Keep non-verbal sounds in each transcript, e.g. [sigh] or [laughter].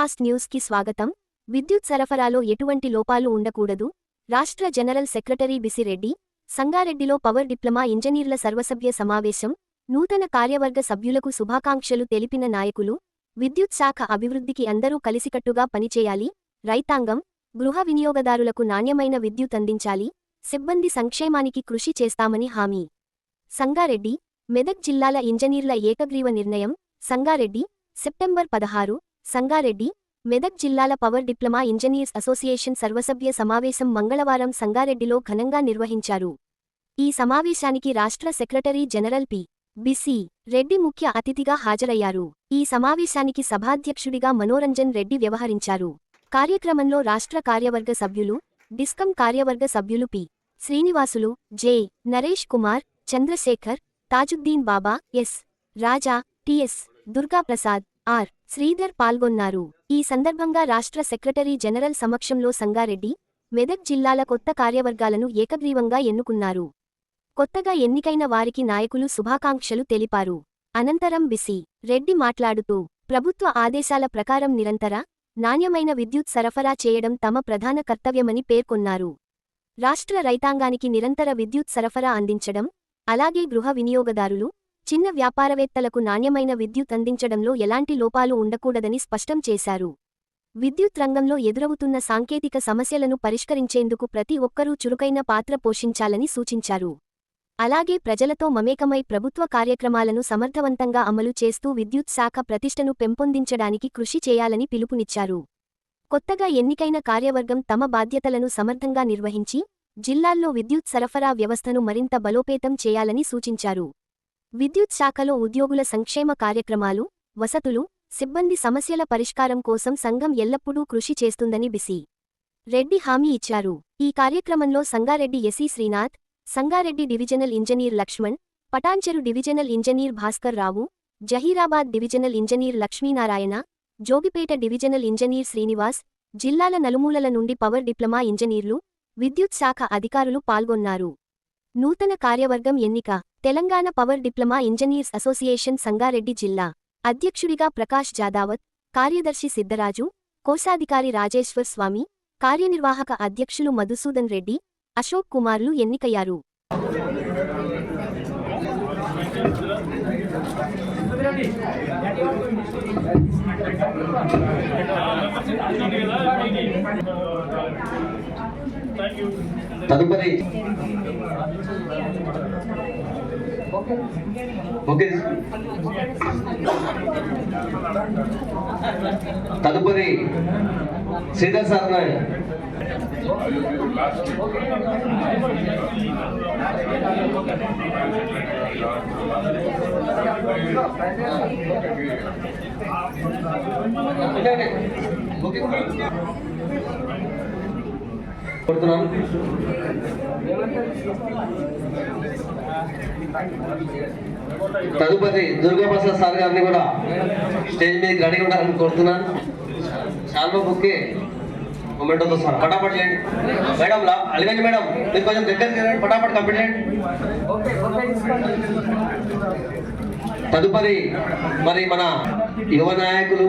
Fast న్యూస్కి స్వాగతం. విద్యుత్ సరఫరాలో ఎటువంటి లోపాలు ఉండకూడదు. రాష్ట్ర జనరల్ సెక్రటరీ బిసిరెడ్డి సంగారెడ్డిలో పవర్ డిప్లొమా ఇంజనీర్ల సర్వసభ్య సమావేశం నూతన కార్యవర్గ సభ్యులకు శుభాకాంక్షలు తెలిపిన నాయకులు విద్యుత్ శాఖ అభివృద్ధికి అందరూ కలిసికట్టుగా పనిచేయాలి. రైతాంగం గృహ వినియోగదారులకు నాణ్యమైన విద్యుత్ అందించాలి. సిబ్బంది సంక్షేమానికి కృషి చేస్తామని హామీ. సంగారెడ్డి మెదక్ జిల్లాల ఇంజనీర్ల ఏకగ్రీవ నిర్ణయం. సంగారెడ్డి సెప్టెంబర్ పదహారు సంగారెడ్డి మెదక్ జిల్లాల పవర్ డిప్లొమా ఇంజనీర్స్ అసోసియేషన్ సర్వసభ్య సమావేశం మంగళవారం సంగారెడ్డిలో ఘనంగా నిర్వహించారు. ఈ సమావేశానికి రాష్ట్ర secretary general P. BC Reddy ముఖ్య అతిథిగా హాజరయ్యారు. ఈ సమావేశానికి సభాధ్యక్షుడిగా మనోరంజన్ రెడ్డి వ్యవహరించారు. కార్యక్రమంలో రాష్ట్ర కార్యవర్గ సభ్యులు డిస్కం కార్యవర్గ సభ్యులు P. Srinivasulu J. Naresh Kumar Chandrashekar Tajuddin Baba S. Raja TS Durgaprasad R. Sridhar పాల్గొన్నారు. ఈ సందర్భంగా రాష్ట్ర సెక్రటరీ జనరల్ సమక్షంలో సంగారెడ్డి మెదక్ జిల్లాల కొత్త కార్యవర్గాలను ఏకగ్రీవంగా ఎన్నుకున్నారు. కొత్తగా ఎన్నికైన వారికి నాయకులు శుభాకాంక్షలు తెలిపారు. అనంతరం బిసి. రెడ్డి మాట్లాడుతూ ప్రభుత్వ ఆదేశాల ప్రకారం నిరంతర నాణ్యమైన విద్యుత్ సరఫరా చేయడం తమ ప్రధాన కర్తవ్యమని పేర్కొన్నారు. రాష్ట్ర రైతాంగానికి నిరంతర విద్యుత్ సరఫరా అందించడం అలాగే గృహ వినియోగదారులు చిన్న వ్యాపారవేత్తలకు నాణ్యమైన విద్యుత్ అందించడంలో ఎలాంటి లోపాలు ఉండకూడదని స్పష్టం చేశారు. విద్యుత్ రంగంలో ఎదురవుతున్న సాంకేతిక సమస్యలను పరిష్కరించేందుకు ప్రతి ఒక్కరూ చురుకైన పాత్ర పోషించాలని సూచించారు. అలాగే ప్రజలతో మమేకమై ప్రభుత్వ కార్యక్రమాలను సమర్థవంతంగా అమలు చేస్తూ విద్యుత్ శాఖ ప్రతిష్టను పెంపొందించడానికి కృషి చేయాలని పిలుపునిచ్చారు. కొత్తగా ఎన్నికైన కార్యవర్గం తమ బాధ్యతలను సమర్థంగా నిర్వహించి జిల్లాల్లో విద్యుత్ సరఫరా వ్యవస్థను మరింత బలోపేతం చేయాలని సూచించారు. విద్యుత్ శాఖలో ఉద్యోగుల సంక్షేమ కార్యక్రమాలు వసతులు సిబ్బంది సమస్యల పరిష్కారం కోసం సంఘం ఎల్లప్పుడూ కృషి చేస్తుందని బిసి రెడ్డి హామీ ఇచ్చారు. ఈ కార్యక్రమంలో Sangareddy SE Srinath Sangareddy divisional engineer Lakshman Patancheru divisional engineer Bhaskar Rao Zaheerabad divisional engineer Lakshminarayana Jogipet divisional engineer Srinivas జిల్లాల నలుమూలల నుండి పవర్ డిప్లొమా ఇంజనీర్లు విద్యుత్ శాఖ అధికారులు పాల్గొన్నారు. నూతన కార్యవర్గం ఎన్నిక Telangana power diploma engineers association Sangareddy జిల్లా అధ్యక్షుడిగా ప్రకాష్ జాదావత్ కార్యదర్శి సిద్ధరాజు కోశాధికారి రాజేశ్వర్ స్వామి కార్యనిర్వాహక అధ్యక్షులు మధుసూదన్ రెడ్డి అశోక్ కుమార్లు ఎన్నికయ్యారు. తదుపరి ఓకే. తదుపరి శ్రీధర్ సార్ ఓకే, కోరుతున్నాను కొడుతున్నాను తదుపరి దుర్గాప్రసాద్ సార్ గారిని కూడా స్టేజ్ మీదకి రెడీ ఉండాలని కోరుతున్నాను. శాల్వా బుక్కి మొమెంటోతో సార్. పటాపట్ చేయండి. మేడం లా అలిగండి మేడం మీరు కొంచెం దగ్గరికి రండి. పటాపట్ కంప్లీట్ చేయండి. తదుపరి మరి మన యువ నాయకులు.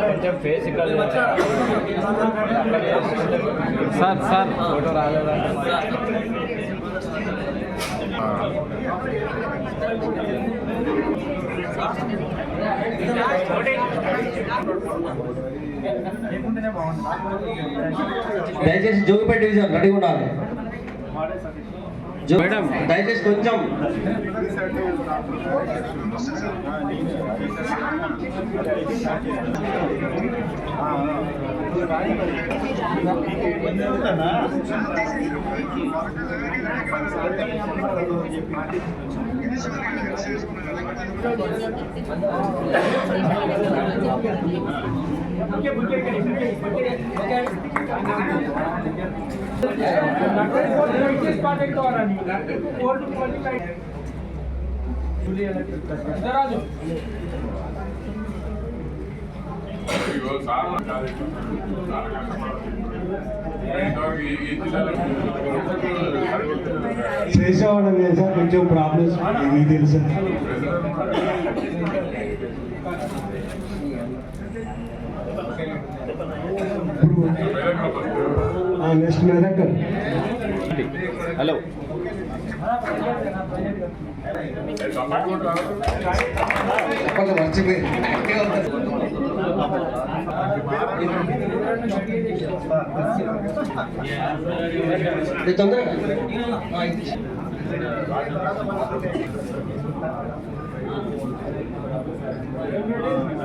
కొంచెం ఫేస్ ఇక్కడ సార్ సార్ ఫోటో రాలేదంటే దయచేసి జోగిపేట డివిజన్ రెడీ ఉండాలి. జో- మేడం. దయచేసి కొంచెం ఇగో సార్ కాదు. చాలా కష్టపడాలి. ఇంతవరకు ఈ- ఈ జిల్లాలో చేసేవాళ్ళం లేదు సార్ కొంచెం ప్రాబ్లమ్స్ మీకు తెలుసు నెక్స్ట్ మెదక్ హలో. ఇది తొందరగా.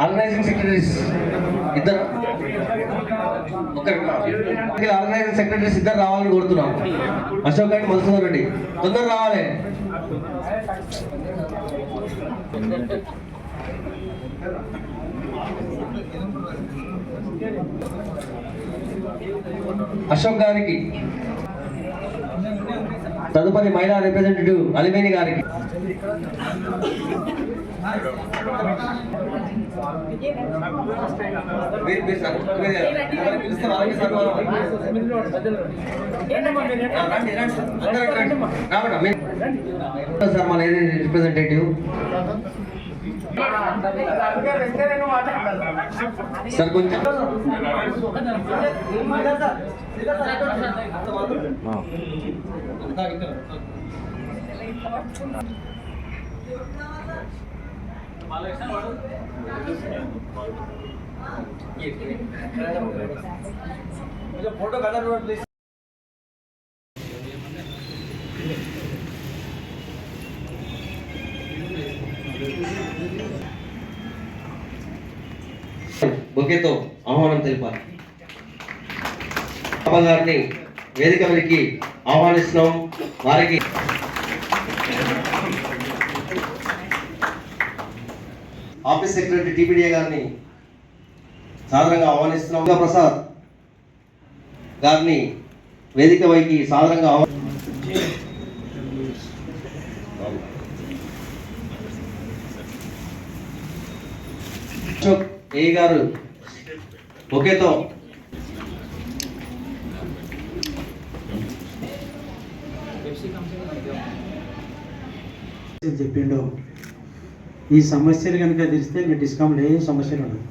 ఆర్గనైజింగ్ సెక్రటరీస్ ఇద్దరు ఆర్గనైజింగ్ సెక్రటరీస్ ఇద్దరు రావాలని కోరుతున్నాం. అశోక్ గారి మధుసూదన్ రెడ్డి తొందర రావాలి. అశోక్ గారికి తదుపరి మహిళా రిప్రజెంటేటివ్ అలిమేని గారికి. సార్ మీరు ఎవరు పిలిస్తే వాళ్ళకి సన్మానం. ఆ, రండి, రండి. అందరూ రండి. రావడం మీరు సార్ మన ఏది రిప్రజెంటేటివ్ సార్ కొంచెం ఫోటో కలర్ ప్లీజ్ బొకేతో ఆహ్వానం తెలిపాలి బాబా గారిని వేదిక మీదకి ఆహ్వానిస్తున్నాం. వారికి ఆఫీస్ సెక్రటరీ టీపీడీఏ గారిని సాధారణంగా ఆహ్వానిస్తున్నాం. ప్రసాద్ గారిని వేదిక వైకి సాధారణంగా ఆహ్వా- అశోక్ ఏ గారు ఒకేతో చెప్పిండు ఈ సమస్యలు కనుక తెలిస్తే ఇంకా డిస్కౌంట్ ఏ సమస్యలు ఉండదు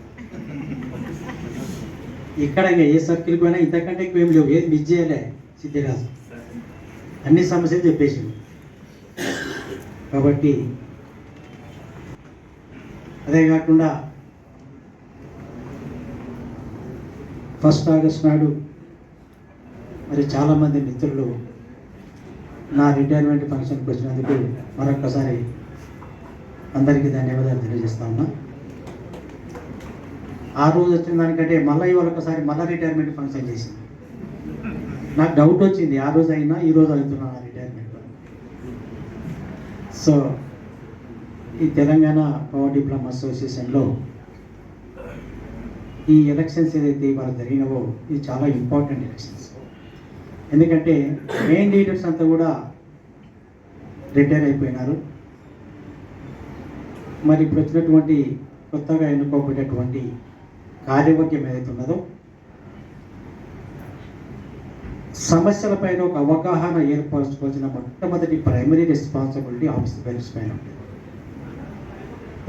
ఇక్కడ ఇంకా ఏ సర్కిల్ పోయినా ఇంతకంటే ఎక్కువ ఏం లేవు. ఏది మిస్ చేయలే సిద్ధిరాజు. అన్ని సమస్యలు చెప్పేసి కాబట్టి అదే కాకుండా ఫస్ట్ ఆగస్ట్ నాడు మరి చాలామంది మిత్రులు నా రిటైర్మెంట్ ఫంక్షన్కి వచ్చినందుకు మరొక్కసారి అందరికీ ధన్యవాదాలు తెలియజేస్తా ఉన్నా. ఆ రోజు వచ్చిన దానికంటే మళ్ళీ ఇవాళ ఒకసారి మళ్ళీ రిటైర్మెంట్ ఫంక్షన్ చేసింది నాకు డౌట్ వచ్చింది ఆ రోజు అయినా ఈ రోజు అవుతున్నా రిటైర్మెంట్ సో ఈ తెలంగాణ పవర్ డిప్లొమా అసోసియేషన్లో ఈ ఎలక్షన్స్ ఏదైతే ఇవాళ జరిగినవో ఇది చాలా ఇంపార్టెంట్ ఎలక్షన్స్ ఎందుకంటే మెయిన్ లీడర్స్ అంతా కూడా రిటైర్ అయిపోయినారు. మరి ఇప్పుడు వచ్చినటువంటి కొత్తగా ఎన్నుకోబడేటువంటి కార్యవర్గం ఏదైతే ఉన్నదో సమస్యలపైన ఒక అవగాహన ఏర్పరచుకోవాల్సిన మొట్టమొదటి ప్రైమరీ రెస్పాన్సిబిలిటీ ఆఫీస్ బేరర్స్ పైన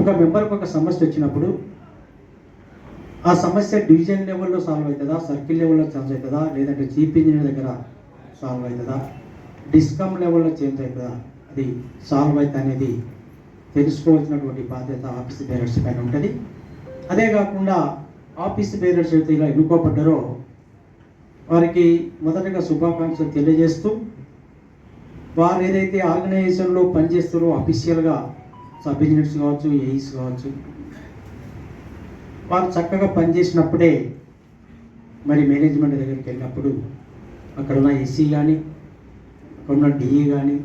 ఒక మెంబర్కి ఒక సమస్య వచ్చినప్పుడు ఆ సమస్య డివిజన్ లెవెల్లో సాల్వ్ అవుతుందా సర్కిల్ లెవెల్లో సాల్వ్ అవుతుందా లేదంటే చీఫ్ ఇంజనీర్ దగ్గర సాల్వ్ అవుతుందా డిస్కమ్ లెవెల్లో చేంజ్ అవుతుందా అది సాల్వ్ అవుతుంది అనేది తెలుసుకోవాల్సినటువంటి బాధ్యత ఆఫీస్ బేరర్స్ పైన ఉంటుంది. అదే కాకుండా ఆఫీస్ బేరర్స్ అయితే ఇలా ఎన్నుకోబడ్డారో వారికి మొదటగా శుభాకాంక్షలు తెలియజేస్తూ వారు ఏదైతే ఆర్గనైజేషన్లో పనిచేస్తారో అఫీషియల్గా సబ్ ఇంజనీర్స్ కావచ్చు ఏఈస్ కావచ్చు వారు చక్కగా పనిచేసినప్పుడే మరి మేనేజ్మెంట్ దగ్గరికి వెళ్ళినప్పుడు అక్కడ ఉన్న ఎస్సీ కానీ అక్కడ ఉన్న డిఈ కానీ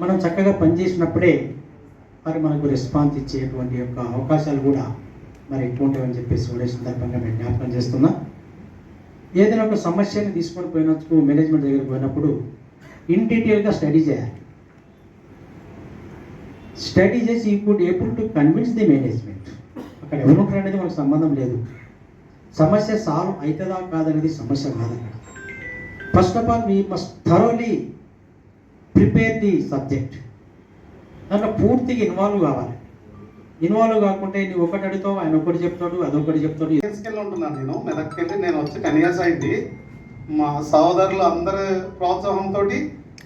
మనం చక్కగా పనిచేసినప్పుడే మరి మనకు రెస్పాన్స్ ఇచ్చేటువంటి యొక్క అవకాశాలు కూడా మరి ఎక్కువ ఉంటాయని చెప్పేసి కూడా సందర్భంగా మేము జ్ఞాపకం చేస్తున్నా. ఏదైనా ఒక సమస్యని తీసుకొని పోయినందుకు మేనేజ్మెంట్ దగ్గరికి పోయినప్పుడు ఇన్ డీటెయిల్గా స్టడీ చేయాలి. స్టడీ చేసి ఇప్పుడు able to convince the management అక్కడ ఎవరు అనేది మనకు సంబంధం లేదు. సమస్య సాల్వ్ అవుతుందా కాదనేది సమస్య కాదు అక్కడ. First of all we must thoroughly prepare the subject దాంట్లో పూర్తిగా ఇన్వాల్వ్ కావాలి. ఇన్వాల్వ్ కాకుంటే నువ్వు ఒకటి అడుగుతావు ఆయన ఒకటి చెప్తాడు అదొకటి చెప్తాడు. తీసుకెళ్ళి ఉంటున్నాను నేను మెదక్కి వెళ్ళి నేను వచ్చి టెన్ ఇయర్స్ అయింది. మా సహోదరులు అందరి ప్రోత్సాహంతో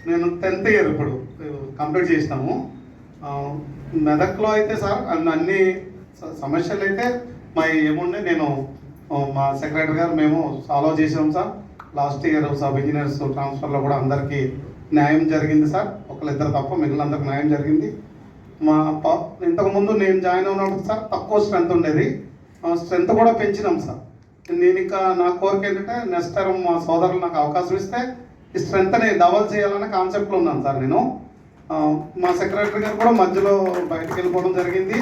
నేను టెన్త్ ఇయర్ ఇప్పుడు కంప్లీట్ చేసినాము. మెదక్లో అయితే సార్ అన్ని అన్ని సమస్యలు అయితే మా ఏముండే నేను మా సెక్రటరీ గారు మేము సాల్వ్ చేసాం sir. Last year sub engineers ట్రాన్స్ఫర్లో కూడా అందరికీ న్యాయం జరిగింది సార్. ఒకళ్ళిద్దరు తప్ప మిగిలిన అందరికి న్యాయం జరిగింది. మా పా ఇంతకుముందు నేను జాయిన్ అయినప్పుడు సార్ తక్కువ స్ట్రెంత్ ఉండేది. స్ట్రెంత్ కూడా పెంచినాం సార్. నేను ఇంకా నా కోరిక ఏంటంటే నెక్స్ట్ టైం మా సోదరులు నాకు అవకాశం ఇస్తే ఈ స్ట్రెంత్ని డబల్ చేయాలనే కాన్సెప్ట్లో ఉన్నాను సార్ నేను. మా సెక్రటరీ గారు కూడా మధ్యలో బయటకు వెళ్ళిపోవడం జరిగింది.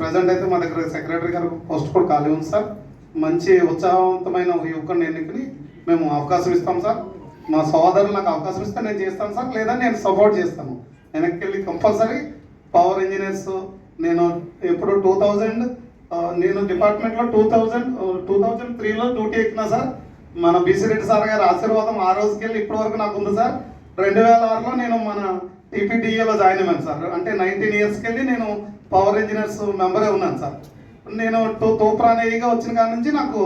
ప్రజెంట్ అయితే మా దగ్గర సెక్రటరీ గారు పోస్ట్ కూడా ఖాళీ ఉంది సార్. మంచి ఉత్సాహవంతమైన ఒక యువకుని ఎన్నికని మేము అవకాశం ఇస్తాం సార్. మా సోదరులు నాకు అవకాశం ఇస్తే నేను చేస్తాను సార్ లేదా నేను సపోర్ట్ చేస్తాను. వెనక్కి వెళ్ళి కంపల్సరీ పవర్ ఇంజనీర్స్ నేను ఎప్పుడు టూ థౌజండ్ నేను డిపార్ట్మెంట్లో టూ థౌజండ్ టూ థౌజండ్ త్రీలో డ్యూటీ ఎక్కినా సార్ మన బీసీ రెడ్డి సార్ గారి ఆశీర్వాదం ఆ రోజుకి వెళ్ళి ఇప్పటి వరకు నాకు ఉంది సార్. రెండు వేల ఆరులో నేను మన టీపీటీఏలో జాయిన్ అయ్యాను సార్. అంటే నైన్టీన్ ఇయర్స్కి వెళ్ళి నేను పవర్ ఇంజనీర్స్ మెంబరే ఉన్నాను సార్. నేను టూ తూప్రానేయిగా వచ్చిన కాడ నుంచి నాకు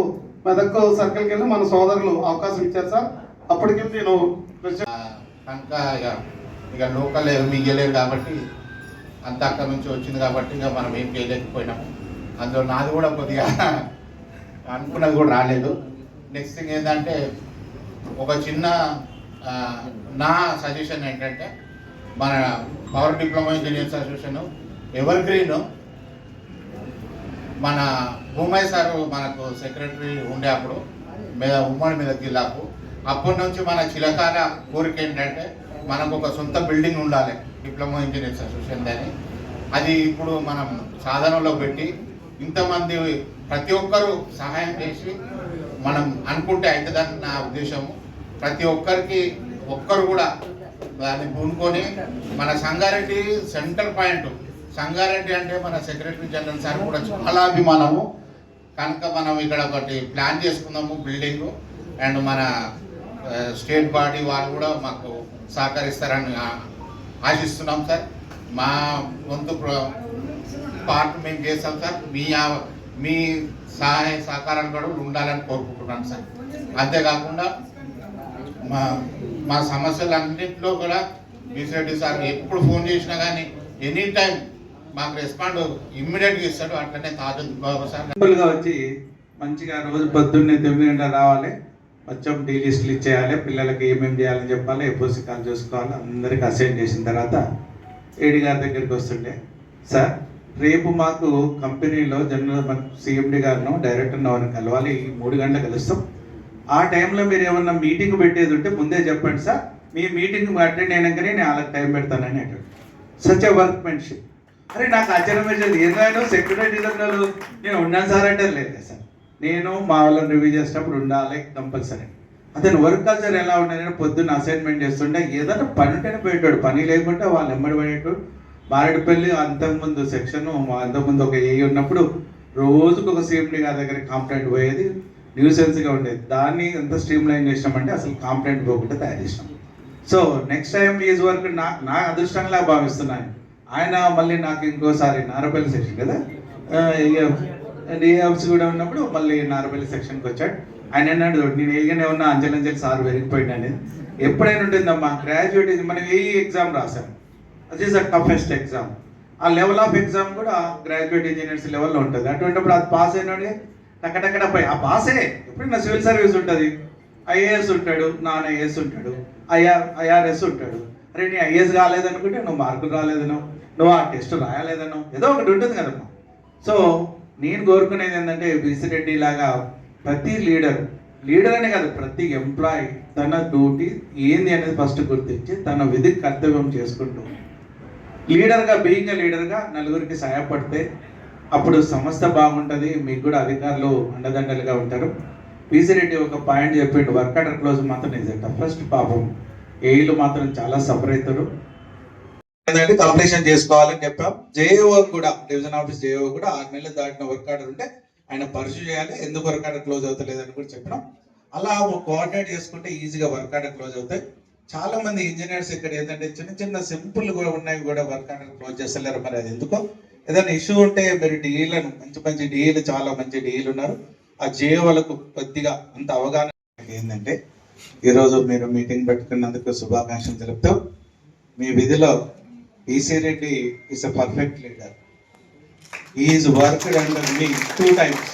మెదక్ సర్కిల్కి వెళ్ళి మన సోదరులు అవకాశం ఇచ్చారు సార్. అప్పటికి నేను కనుక ఇక ఇక లోకల్ మిగలేరు కాబట్టి అంత అక్కడ నుంచి వచ్చింది కాబట్టి ఇక మనం ఏం చేయలేకపోయినాము అందులో నాది కూడా కొద్దిగా [laughs] అనుకున్నది కూడా రాలేదు. నెక్స్ట్ థింగ్ ఏంటంటే ఒక చిన్న నా సజెషన్ ఏంటంటే మన power diploma engineers association evergreen మన భూమయ్య సార్ మనకు సెక్రటరీ ఉండే అప్పుడు మీద ఉమ్మడి మీద జిల్లాకు అప్పటి నుంచి మన చిలకాల కోరిక ఏంటంటే మనకు ఒక సొంత బిల్డింగ్ ఉండాలి. డిప్లొమా ఇంజనీర్స్ అసోసియేషన్ అని. అది ఇప్పుడు మనం సాధనలో పెట్టి ఇంతమంది ప్రతి ఒక్కరు సహాయం చేసి మనం అనుకుంటే అవుతుందని నా ఉద్దేశము. ప్రతి ఒక్కరికి ఒక్కరు కూడా దాన్ని పూనుకొని మన సంగారెడ్డి సెంటర్ పాయింట్ సంగారెడ్డి అంటే మన సెక్రటరీ జనరల్ సార్ కూడా చాలా అభిమానము. కనుక మనం ఇక్కడ ఒకటి ప్లాన్ చేసుకుందాము బిల్డింగ్ అండ్ మన స్టేట్ బాడీ వాళ్ళు కూడా మాకు సహకరిస్తారని ఆశిస్తున్నాం సార్. మా వంతు పార్ట్ మేము చేస్తాం సార్. మీ మీ సహాయ సహకారాలు కూడా ఉండాలని కోరుకుంటున్నాను సార్. అంతేకాకుండా మా మా సమస్యలన్నింటిలో కూడా బీసీడీ సార్ ఎప్పుడు ఫోన్ చేసినా కానీ ఎనీ టైం మాకు రెస్పాండ్ ఇమ్మీడియట్గా ఇస్తాడు. అట్లనే తాజు బాబు సార్. వచ్చి మంచిగా రోజు పొద్దున్నే తొమ్మిది గంటలు రావాలి. మొత్తం టీ లిస్టులు ఇచ్చేయాలి పిల్లలకి ఏమేమి చేయాలని చెప్పాలి ఏ పుస్తకాలు చూసుకోవాలి అందరికి అసైన్ చేసిన తర్వాత ఏడి గారి దగ్గరికి వస్తుండే. సార్ రేపు మాకు కంపెనీలో జనరల్ సిఎండి గారిను డైరెక్టర్ ఎవరిని కలవాలి మూడు గంటలకు కలుస్తాం. ఆ టైంలో మీరు ఏమన్నా మీటింగ్ పెట్టేది ఉంటే ముందే చెప్పండి సార్. మీ మీటింగ్ అటెండ్ అయినాకనే నేను వాళ్ళకి టైం పెడతానని అంటాడు సచ్ ఎ వర్క్మెన్షిప్. అరే నాకు ఆశ్చర్యం వేసేది. ఏదైనా సెక్రటరీ జనరల్ నేను ఉన్నాను సార్ అంటే లేదు సార్. నేను మా వాళ్ళని రివ్యూ చేసేటప్పుడు ఉండాలి కంపల్సరీ అతను వర్క్ కల్చర్ ఎలా ఉండాలని పొద్దున్న అసైన్మెంట్ చేస్తుంటే ఏదైనా పని ఉంటేనే పోయేటాడు. పని లేకుంటే వాళ్ళు ఎమ్మడి పడేటోడు. మారేడుపల్లి అంతకుముందు సెక్షన్ అంతకుముందు ఒక ఏ ఉన్నప్పుడు రోజుకు ఒక సిఎండి గారి దగ్గర కాంప్లైంట్ పోయేది. న్యూసెన్స్గా ఉండేది. దాన్ని ఎంత స్ట్రీమ్ లైన్ చేసినామంటే అసలు కాంప్లైంట్ పోకుండా తయారు చేసినాం. So next time is work నా నా అదృష్టంగా భావిస్తున్నాను. ఆయన మళ్ళీ నాకు ఇంకోసారి నారపల్లి సెక్షన్ కదా? డిఎఫ్స్ కూడా ఉన్నప్పుడు మళ్ళీ నార్మల్ సెక్షన్కి వచ్చాడు. ఆయన అన్నాడు నేను ఏగానే ఉన్నా అంజలంజలి సార్ పెరిగిపోయింది అనేది. ఎప్పుడైనా ఉంటుందమ్మా గ్రాడ్యుయేట్ మనం ఏ ఎగ్జామ్ రాసాం? అది ఈస్ అ టఫెస్ట్ ఎగ్జామ్ ఆ లెవెల్ ఆఫ్ ఎగ్జామ్ కూడా గ్రాడ్యుయేట్ ఇంజనీర్స్ లెవెల్లో ఉంటుంది. అటువంటిప్పుడు అది పాస్ అయినోడే టక్కటక్కడ పై ఆ పాసే ఎప్పుడైనా సివిల్ సర్వీస్ ఉంటుంది? ఐఏఎస్ ఉంటాడు నాన్ ఐఏఎస్ ఉంటాడు ఐఆర్ ఐఆర్ఎస్ ఉంటాడు. అరే నీ ఐఏఎస్ కాలేదనుకుంటే నువ్వు మార్కులు రాలేదనో నువ్వు ఆ టెస్ట్ రాయలేదనో ఏదో ఒకటి ఉంటుంది కదమ్మా. సో నేను కోరుకునేది ఏంటంటే విసిరెడ్డి రెడ్డి లాగా ప్రతి లీడర్ లీడర్ అనే కాదు ప్రతి ఎంప్లాయీ తన డ్యూటీ ఏంది అనేది ఫస్ట్ గుర్తించి తన విధి కర్తవ్యం చేసుకుంటూ లీడర్గా బీయింగ్ లీడర్గా నలుగురికి సహాయపడితే అప్పుడు సంస్థ బాగుంటుంది మీకు కూడా అధికారులు అండదండలుగా ఉంటారు. పీసీ రెడ్డి ఒక పాయింట్ చెప్పిండు వర్క్ ఆర్డర్ క్లోజ్ మాత్రం నిజంట ఫస్ట్ పాపం. ఏఈలు మాత్రం చాలా సఫర్ అవుతారు ఏంటంటే కంప్లీషన్ చేసుకోవాలని చెప్పాం. జేఓ కూడా డివిజన్ ఆఫీస్ జేఓ కూడా ఆరు నెలలు దాటిన వర్క్ ఆర్డర్ ఉంటే ఆయన పర్సూ చేయాలి. ఎందుకు వర్క్ ఆర్డర్ క్లోజ్ అవుతలేదు అని కూడా చెప్పినాం. అలా కోఆర్డినేట్ చేసుకుంటే ఈజీగా వర్క్ ఆర్డర్ క్లోజ్ అవుతాయి. చాలా మంది ఇంజనీర్స్ ఇక్కడ ఏంటంటే చిన్న చిన్న సింపుల్ కూడా ఉన్నాయి కూడా వర్క్ ఆర్డర్ క్లోజ్ చేస్తలేరు. మరి అది ఎందుకో? ఏదైనా ఇష్యూ ఉంటే మీరు డీలను మంచి మంచి డీలు చాలా మంచి డీలు ఉన్నారు. ఆ జేఓలకు కొద్దిగా అంత అవగాహన ఏంటంటే ఈరోజు మీరు మీటింగ్ పెట్టుకున్నందుకు శుభాకాంక్షలు తెలుపుతూ మీ విధిలో BC Reddy is a perfect leader is worked under me two times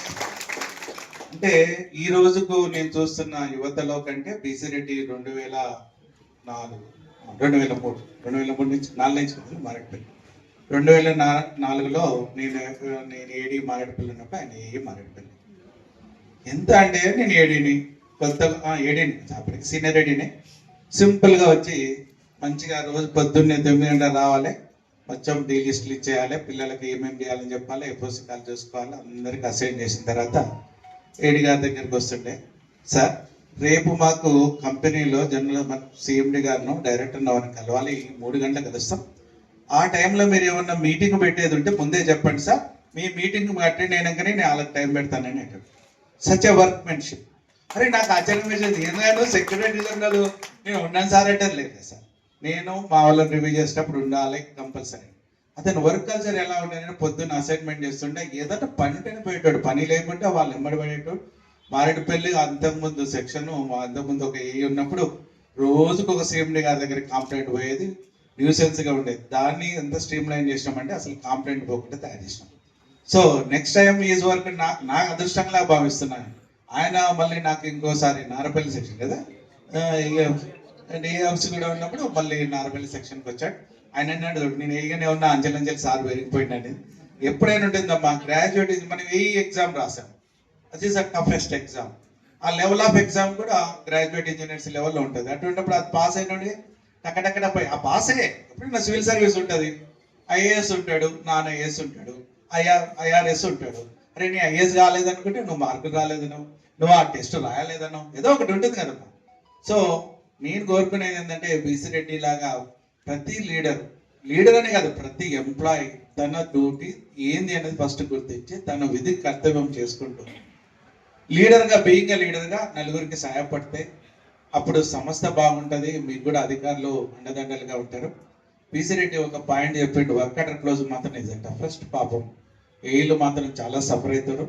అంటే ఈ రోజుకు నేను చూస్తున్న యువతలో కంటే బీసీ రెడ్డి రెండు వేల నాలుగు రెండు వేల మూడు రెండు వేల మూడు నుంచి నాలుగు నుంచి కదా మారేడుపల్లి. రెండు వేల నా నాలుగులో నేను నేను ఏడి మారేడుపల్లి ఉన్నప్పుడు ఆయన ఏ మారేడుపల్లి. ఎంత అంటే నేను ఏడీని కొత్త ఏడీని అప్పటికి సీనియర్ ఏడీని సింపుల్గా వచ్చి మంచిగా రోజు పొద్దున్నే తొమ్మిది గంటల రావాలి. మొత్తం డీ లిస్టులు ఇచ్చేయాలి. పిల్లలకి ఏమేమి చేయాలని చెప్పాలి ఏ పుస్తకాలు చూసుకోవాలి అందరికి అసైన్ చేసిన తర్వాత ఏడి గారి దగ్గరికి వస్తుండే. సార్ రేపు మాకు కంపెనీలో జనరల్ మన సిఎండి గారిను డైరెక్టర్ ఎవరిని కలవాలి? మూడు గంటలకు కలుస్తాం. ఆ టైంలో మీరు ఏమన్నా మీటింగ్ పెట్టేది ఉంటే ముందే చెప్పండి సార్. మీ మీటింగ్ అటెండ్ అయినాకనే నేను వాళ్ళకి టైం పెడతానని అంటాడు సచ్ ఎ వర్క్మెన్షిప్ అరే నాకు ఆశ్చర్యం వేసేది. ఏదైనా సెక్యూరిటీ జనరల్ నేను ఉన్నాను సార్ అంటే లేదు సార్. నేను మా వాళ్ళని రివ్యూ చేసేటప్పుడు ఉండాలి కంపల్సరీ అతను వర్క్ కల్చర్ ఎలా ఉండేది పొద్దున్న అసైన్మెంట్ చేస్తుంటే ఏదంటే పని పోయేటోడు పని లేకుంటే వాళ్ళు ఎంబడి పడేటోడు. మారేడుపల్లి అంతకుముందు సెక్షన్ అంతకుముందు ఒక ఏ ఉన్నప్పుడు రోజుకు ఒక సీఎండి గారి దగ్గర కాంప్లైంట్ పోయేది న్యూసెన్స్గా ఉండేది. దాన్ని ఎంత స్ట్రీమ్ లైన్ చేసినామంటే అసలు కాంప్లైంట్ పోకుండా తయారు చేసినాం. So next time is work నా నా అదృష్టంగా భావిస్తున్నాను. ఆయన మళ్ళీ నాకు ఇంకోసారి నారపల్లి సెక్షన్ కదా డిఎఫ్స్ కూడా ఉన్నప్పుడు మళ్ళీ నార్మల్ సెక్షన్కి వచ్చాడు. ఆయన అన్నాడు నేను ఏగానే ఉన్నా అంజలంజలి సార్ పెరిగిపోయినండి ఎప్పుడైనా ఉంటుందమ్మా గ్రాడ్యుయేట్ మనం ఏ ఎగ్జామ్ రాసాం అది ఈస్ అ టఫెస్ట్ ఎగ్జామ్ ఆ లెవెల్ ఆఫ్ ఎగ్జామ్ కూడా గ్రాడ్యుయేట్ ఇంజనీర్స్ లెవెల్లో ఉంటుంది. అటువంటిప్పుడు అది పాస్ అయినోడి టక్కటక్కడ పోయి ఆ పాసే ఎప్పుడైనా సివిల్ సర్వీస్ ఉంటుంది. ఐఏఎస్ ఉంటాడు నాన్ ఐఏఎస్ ఉంటాడు ఐఆర్ ఐఆర్ఎస్ ఉంటాడు. అరే నీ ఐఏఎస్ కాలేదనుకుంటే నువ్వు మార్కులు రాలేదనో నువ్వు ఆ టెస్ట్ రాయలేదనో ఏదో ఒకటి ఉంటుంది కదమ్మా. సో నేను కోరుకునేది ఏంటంటే బీసీ రెడ్డి లాగా ప్రతి లీడర్ లీడర్ అనే కాదు ప్రతి ఎంప్లాయీ తన డ్యూటీ ఏంది అనేది ఫస్ట్ గుర్తించి తన విధి కర్తవ్యం చేసుకుంటూ లీడర్గా బీయింగ్ లీడర్గా నలుగురికి సహాయపడితే అప్పుడు సంస్థ బాగుంటుంది మీకు కూడా అధికారులు అండదండలుగా ఉంటారు. పీసిరెడ్డి ఒక పాయింట్ చెప్పిండు వర్క్ క్లోజ్ మాత్రం నిజంట. ఫస్ట్ పాపం ఏళ్ళు మాత్రం చాలా సఫర్ అవుతారు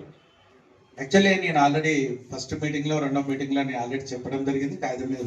యాక్చువల్లీ నేను ఆల్రెడీ ఫస్ట్ మీటింగ్లో రెండో మీటింగ్లో నేను ఆల్రెడీ చెప్పడం జరిగింది కాగితం మీద